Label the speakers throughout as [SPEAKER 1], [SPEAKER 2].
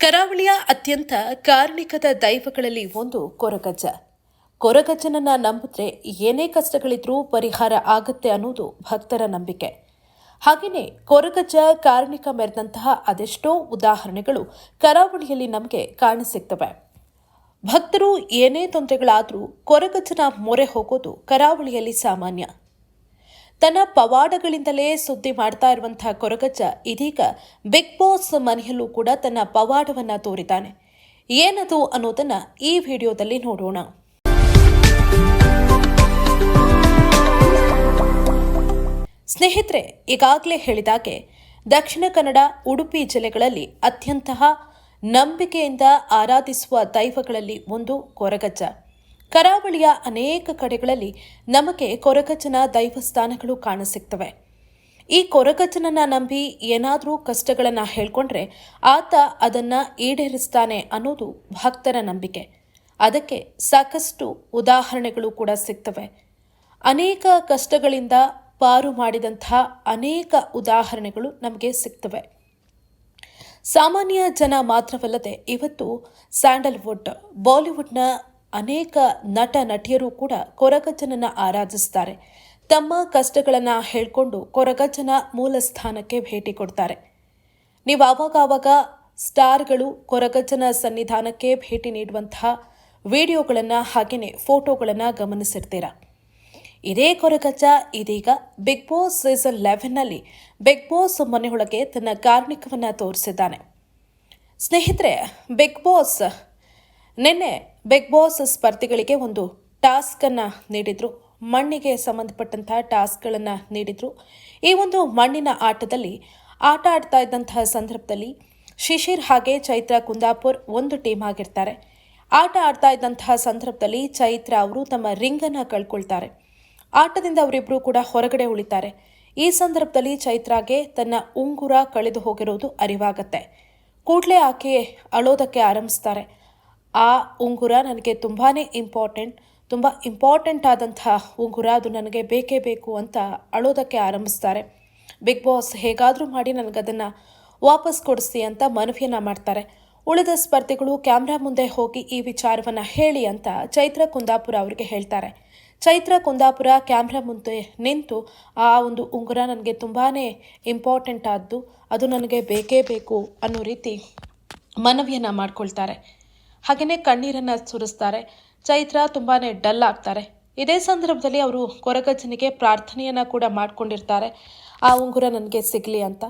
[SPEAKER 1] ಕರಾವಳಿಯ ಅತ್ಯಂತ ಕಾರ್ಣಿಕದ ದೈವಗಳಲ್ಲಿ ಒಂದು ಕೊರಗಜ್ಜ. ಕೊರಗಜ್ಜನನ್ನ ನಂಬಿದ್ರೆ ಏನೇ ಕಷ್ಟಗಳಿದ್ರೂ ಪರಿಹಾರ ಆಗತ್ತೆ ಅನ್ನೋದು ಭಕ್ತರ ನಂಬಿಕೆ. ಹಾಗೆಯೇ ಕೊರಗಜ್ಜ ಕಾರ್ಣಿಕ ಮೆರೆದಂತಹ ಅದೆಷ್ಟೋ ಉದಾಹರಣೆಗಳು ಕರಾವಳಿಯಲ್ಲಿ ನಮಗೆ ಕಾಣಸಿಗ್ತವೆ. ಭಕ್ತರು ಏನೇ ತೊಂದರೆಗಳಾದರೂ ಕೊರಗಜ್ಜನ ಮೊರೆ ಹೋಗೋದು ಕರಾವಳಿಯಲ್ಲಿ ಸಾಮಾನ್ಯ. ತನ್ನ ಪವಾಡಗಳಿಂದಲೇ ಸುದ್ದಿ ಮಾಡ್ತಾ ಇರುವಂತಹ ಕೊರಗಜ್ಜ ಇದೀಗ ಬಿಗ್ ಬಾಸ್ ಮನೆಯಲ್ಲೂ ಕೂಡ ತನ್ನ ಪವಾಡವನ್ನ ತೋರಿದ್ದಾನೆ. ಏನದು ಅನ್ನೋದನ್ನ ಈ ವಿಡಿಯೋದಲ್ಲಿ ನೋಡೋಣ. ಸ್ನೇಹಿತರೆ, ಈಗಾಗಲೇ ಹೇಳಿದಾಗೆ ದಕ್ಷಿಣ ಕನ್ನಡ, ಉಡುಪಿ ಜಿಲ್ಲೆಗಳಲ್ಲಿ ಅತ್ಯಂತಹ ನಂಬಿಕೆಯಿಂದ ಆರಾಧಿಸುವ ದೈವಗಳಲ್ಲಿ ಒಂದು ಕೊರಗಜ್ಜ. ಕರಾವಳಿಯ ಅನೇಕ ಕಡೆಗಳಲ್ಲಿ ನಮಗೆ ಕೊರಗಜ್ಜನ ದೈವಸ್ಥಾನಗಳು ಕಾಣಸಿಗ್ತವೆ. ಈ ಕೊರಗಜ್ಜನನ್ನ ನಂಬಿ ಏನಾದರೂ ಕಷ್ಟಗಳನ್ನು ಹೇಳ್ಕೊಂಡ್ರೆ ಆತ ಅದನ್ನು ಈಡೇರಿಸ್ತಾನೆ ಅನ್ನೋದು ಭಕ್ತರ ನಂಬಿಕೆ. ಅದಕ್ಕೆ ಸಾಕಷ್ಟು ಉದಾಹರಣೆಗಳು ಕೂಡ ಸಿಗ್ತವೆ. ಅನೇಕ ಕಷ್ಟಗಳಿಂದ ಪಾರು ಮಾಡಿದಂಥ ಅನೇಕ ಉದಾಹರಣೆಗಳು ನಮಗೆ ಸಿಗ್ತವೆ. ಸಾಮಾನ್ಯ ಜನ ಮಾತ್ರವಲ್ಲದೆ ಇವತ್ತು ಸ್ಯಾಂಡಲ್ವುಡ್, ಬಾಲಿವುಡ್ನ ಅನೇಕ ನಟ, ನಟಿಯರು ಕೂಡ ಕೊರಗಜ್ಜನನ್ನು ಆರಾಧಿಸ್ತಾರೆ. ತಮ್ಮ ಕಷ್ಟಗಳನ್ನು ಹೇಳ್ಕೊಂಡು ಕೊರಗಜ್ಜನ ಮೂಲ ಸ್ಥಾನಕ್ಕೆ ಭೇಟಿ ಕೊಡ್ತಾರೆ. ನೀವು ಆವಾಗಾವಾಗ ಆವಾಗ ಸ್ಟಾರ್ಗಳು ಕೊರಗಜ್ಜನ ಸನ್ನಿಧಾನಕ್ಕೆ ಭೇಟಿ ನೀಡುವಂತಹ ವಿಡಿಯೋಗಳನ್ನು ಹಾಗೆಯೇ ಫೋಟೋಗಳನ್ನು ಗಮನಿಸಿರ್ತೀರ. ಇದೇ ಕೊರಗಜ್ಜ ಇದೀಗ ಬಿಗ್ ಬಾಸ್ ಸೀಸನ್ ಲೆವೆನ್ನಲ್ಲಿ ಬಿಗ್ ಬಾಸ್ ಮನೆಯೊಳಗೆ ತನ್ನ ಕಾರ್ಮಿಕವನ್ನು ತೋರಿಸಿದ್ದಾನೆ. ಸ್ನೇಹಿತರೆ, ಬಿಗ್ ಬಾಸ್ ನಿನ್ನೆ ಬಿಗ್ ಬಾಸ್ ಸ್ಪರ್ಧಿಗಳಿಗೆ ಒಂದು ಟಾಸ್ಕನ್ನು ನೀಡಿದರು. ಮಣ್ಣಿಗೆ ಸಂಬಂಧಪಟ್ಟಂತಹ ಟಾಸ್ಕ್ಗಳನ್ನು ನೀಡಿದರು. ಈ ಒಂದು ಮಣ್ಣಿನ ಆಟದಲ್ಲಿ ಆಟ ಆಡ್ತಾ ಇದ್ದಂತಹ ಸಂದರ್ಭದಲ್ಲಿ ಶಿಶಿರ್ ಹಾಗೆ ಚೈತ್ರ ಕುಂದಾಪುರ್ ಒಂದು ಟೀಮ್ ಆಗಿರ್ತಾರೆ. ಆಟ ಆಡ್ತಾ ಇದ್ದಂತಹ ಸಂದರ್ಭದಲ್ಲಿ ಚೈತ್ರ ಅವರು ತಮ್ಮ ರಿಂಗನ್ನು ಕಳ್ಕೊಳ್ತಾರೆ. ಆಟದಿಂದ ಅವರಿಬ್ಬರು ಕೂಡ ಹೊರಗಡೆ ಉಳಿತಾರೆ. ಈ ಸಂದರ್ಭದಲ್ಲಿ ಚೈತ್ರಾಗೆ ತನ್ನ ಉಂಗುರ ಕಳೆದು ಹೋಗಿರೋದು ಅರಿವಾಗತ್ತೆ. ಕೂಡಲೇ ಆಕೆ ಅಳೋದಕ್ಕೆ ಆರಂಭಿಸ್ತಾರೆ. ಆ ಉಂಗುರ ನನಗೆ ತುಂಬಾ ಇಂಪಾರ್ಟೆಂಟ್ ತುಂಬ ಇಂಪಾರ್ಟೆಂಟ್ ಆದಂಥ ಉಂಗುರ ಅದು ನನಗೆ ಬೇಕೇ ಬೇಕು ಅಂತ ಅಳೋದಕ್ಕೆ ಆರಂಭಿಸ್ತಾರೆ. ಬಿಗ್ ಬಾಸ್ ಹೇಗಾದರೂ ಮಾಡಿ ನನಗದನ್ನು ವಾಪಸ್ ಕೊಡಿಸಿ ಅಂತ ಮನವಿಯನ್ನು ಮಾಡ್ತಾರೆ. ಉಳಿದ ಸ್ಪರ್ಧಿಗಳು ಕ್ಯಾಮ್ರಾ ಮುಂದೆ ಹೋಗಿ ಈ ವಿಚಾರವನ್ನು ಹೇಳಿ ಅಂತ ಚೈತ್ರ ಕುಂದಾಪುರ ಅವರಿಗೆ ಹೇಳ್ತಾರೆ. ಚೈತ್ರ ಕುಂದಾಪುರ ಕ್ಯಾಮ್ರಾ ಮುಂದೆ ನಿಂತು ಆ ಒಂದು ಉಂಗುರ ನನಗೆ ತುಂಬಾ ಇಂಪಾರ್ಟೆಂಟ್ ಆದ್ದು, ಅದು ನನಗೆ ಬೇಕೇ ಬೇಕು ಅನ್ನೋ ರೀತಿ ಮನವಿಯನ್ನು ಮಾಡ್ಕೊಳ್ತಾರೆ. ಹಾಗೆಯೇ ಕಣ್ಣೀರನ್ನು ಸುರಿಸ್ತಾರೆ. ಚೈತ್ರ ತುಂಬಾ ಡಲ್ ಆಗ್ತಾರೆ. ಇದೇ ಸಂದರ್ಭದಲ್ಲಿ ಅವರು ಕೊರಗಜ್ಜನಿಗೆ ಪ್ರಾರ್ಥನೆಯನ್ನು ಕೂಡ ಮಾಡಿಕೊಂಡಿರ್ತಾರೆ. ಆ ಉಂಗುರ ನನಗೆ ಸಿಗಲಿ ಅಂತ.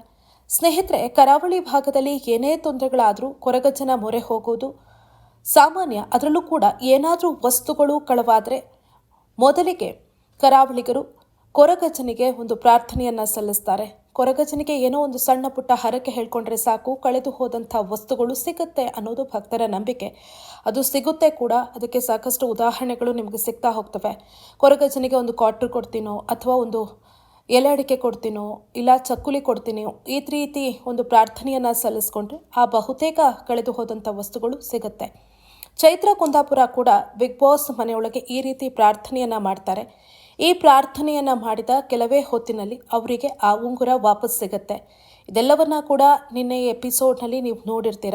[SPEAKER 1] ಸ್ನೇಹಿತರೆ, ಕರಾವಳಿ ಭಾಗದಲ್ಲಿ ಏನೇ ತೊಂದರೆಗಳಾದರೂ ಕೊರಗಜ್ಜನ ಮೊರೆ ಹೋಗೋದು ಸಾಮಾನ್ಯ. ಅದರಲ್ಲೂ ಕೂಡ ಏನಾದರೂ ವಸ್ತುಗಳು ಕಳವಾದರೆ ಮೊದಲಿಗೆ ಕರಾವಳಿಗರು ಕೊರಗಜ್ಜನಿಗೆ ಒಂದು ಪ್ರಾರ್ಥನೆಯನ್ನು ಸಲ್ಲಿಸ್ತಾರೆ. ಕೊರಗಜ್ಜನಿಗೆ ಏನೋ ಒಂದು ಸಣ್ಣ ಪುಟ್ಟ ಹರಕೆ ಹೇಳ್ಕೊಂಡ್ರೆ ಸಾಕು, ಕಳೆದು ಹೋದಂಥ ವಸ್ತುಗಳು ಸಿಗುತ್ತೆ ಅನ್ನೋದು ಭಕ್ತರ ನಂಬಿಕೆ. ಅದು ಸಿಗುತ್ತೆ ಕೂಡ, ಅದಕ್ಕೆ ಸಾಕಷ್ಟು ಉದಾಹರಣೆಗಳು ನಿಮಗೆ ಸಿಗ್ತಾ ಹೋಗ್ತವೆ. ಕೊರಗಜನಿಗೆ ಒಂದು ಕ್ವಾಟ್ರ್ ಕೊಡ್ತೀನೋ, ಅಥವಾ ಒಂದು ಎಲೆ ಅಡಿಕೆ ಕೊಡ್ತೀನೋ, ಇಲ್ಲ ಚಕ್ಕುಲಿ ಕೊಡ್ತೀನಿ, ಈ ರೀತಿ ಒಂದು ಪ್ರಾರ್ಥನೆಯನ್ನು ಸಲ್ಲಿಸ್ಕೊಂಡ್ರೆ ಆ ಬಹುತೇಕ ಕಳೆದು ಹೋದಂಥ ವಸ್ತುಗಳು ಸಿಗುತ್ತೆ. ಚೈತ್ರ ಕುಂದಾಪುರ ಕೂಡ ಬಿಗ್ ಬಾಸ್ ಮನೆಯೊಳಗೆ ಈ ರೀತಿ ಪ್ರಾರ್ಥನೆಯನ್ನು ಮಾಡ್ತಾರೆ. ಈ ಪ್ರಾರ್ಥನೆಯನ್ನು ಮಾಡಿದ ಕೆಲವೇ ಹೊತ್ತಿನಲ್ಲಿ ಅವರಿಗೆ ಆ ಉಂಗುರ ವಾಪಸ್ ಸಿಗುತ್ತೆ. ಇದೆಲ್ಲವನ್ನ ಕೂಡ ನಿನ್ನೆ ಎಪಿಸೋಡ್ನಲ್ಲಿ ನೀವು ನೋಡಿರ್ತೀರ.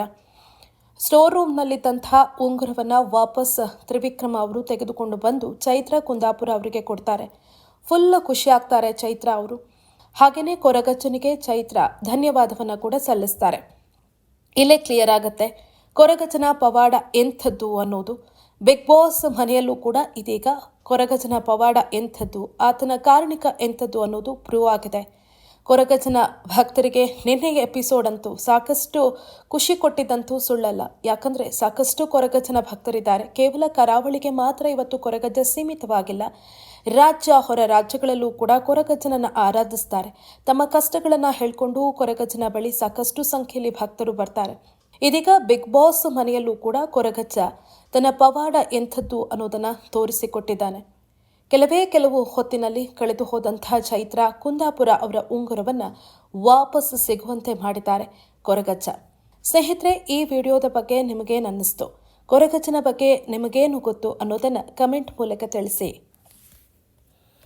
[SPEAKER 1] ಸ್ಟೋರ್ ರೂಮ್ನಲ್ಲಿದ್ದಂತಹ ಉಂಗುರವನ್ನು ವಾಪಸ್ ತ್ರಿವಿಕ್ರಮ ಅವರು ತೆಗೆದುಕೊಂಡು ಬಂದು ಚೈತ್ರ ಕುಂದಾಪುರ ಅವರಿಗೆ ಕೊಡ್ತಾರೆ. ಫುಲ್ ಖುಷಿ ಆಗ್ತಾರೆ ಚೈತ್ರ ಅವರು. ಹಾಗೆಯೇ ಕೊರಗಜ್ಜನಿಗೆ ಚೈತ್ರ ಧನ್ಯವಾದವನ್ನು ಕೂಡ ಸಲ್ಲಿಸ್ತಾರೆ. ಇಲ್ಲೇ ಕ್ಲಿಯರ್ ಆಗುತ್ತೆ. ಕೊರಗಜನ ಪವಾಡ ಎಂಥದ್ದು ಅನ್ನೋದು. ಬಿಗ್ ಬಾಸ್ ಮನೆಯಲ್ಲೂ ಕೂಡ ಇದೀಗ ಕೊರಗಜನ ಪವಾಡ ಎಂಥದ್ದು, ಆತನ ಕಾರಣಿಕ ಎಂಥದ್ದು ಅನ್ನೋದು ಪ್ರೂವ್ ಆಗಿದೆ. ಕೊರಗಜನ ಭಕ್ತರಿಗೆ ನಿನ್ನೆಯ ಎಪಿಸೋಡ್ ಅಂತೂ ಸಾಕಷ್ಟು ಖುಷಿ ಕೊಟ್ಟಿದ್ದಂತೂ ಸುಳ್ಳಲ್ಲ. ಯಾಕಂದರೆ ಸಾಕಷ್ಟು ಕೊರಗಜನ ಭಕ್ತರಿದ್ದಾರೆ. ಕೇವಲ ಕರಾವಳಿಗೆ ಮಾತ್ರ ಇವತ್ತು ಕೊರಗಜ್ಜ ಸೀಮಿತವಾಗಿಲ್ಲ. ರಾಜ್ಯ ಹೊರ ರಾಜ್ಯಗಳಲ್ಲೂ ಕೂಡ ಕೊರಗಜ್ಜನನ್ನು ಆರಾಧಿಸ್ತಾರೆ. ತಮ್ಮ ಕಷ್ಟಗಳನ್ನು ಹೇಳ್ಕೊಂಡು ಕೊರಗಜ್ಜನ ಬಳಿ ಸಾಕಷ್ಟು ಸಂಖ್ಯೆಯಲ್ಲಿ ಭಕ್ತರು ಬರ್ತಾರೆ. ಇದೀಗ ಬಿಗ್ ಬಾಸ್ ಮನೆಯಲ್ಲೂ ಕೂಡ ಕೊರಗಜ್ಜ ತನ್ನ ಪವಾಡ ಎಂಥದ್ದು ಅನ್ನೋದನ್ನು ತೋರಿಸಿಕೊಟ್ಟಿದ್ದಾನೆ. ಕೆಲವೇ ಕೆಲವು ಹೊತ್ತಿನಲ್ಲಿ ಕಳೆದು ಹೋದಂತಹ ಚೈತ್ರ ಕುಂದಾಪುರ ಅವರ ಉಂಗುರವನ್ನು ವಾಪಸ್ ಸಿಗುವಂತೆ ಮಾಡಿದ್ದಾರೆ ಕೊರಗಜ್ಜ ಸ್ನೇಹಿತರೆ, ಈ ವಿಡಿಯೋದ ಬಗ್ಗೆ ನಿಮಗೇನು ಅನ್ನಿಸ್ತು? ಕೊರಗಜ್ಜನ ಬಗ್ಗೆ ನಿಮಗೇನು ಗೊತ್ತು ಅನ್ನೋದನ್ನು ಕಮೆಂಟ್ ಮೂಲಕ ತಿಳಿಸಿ.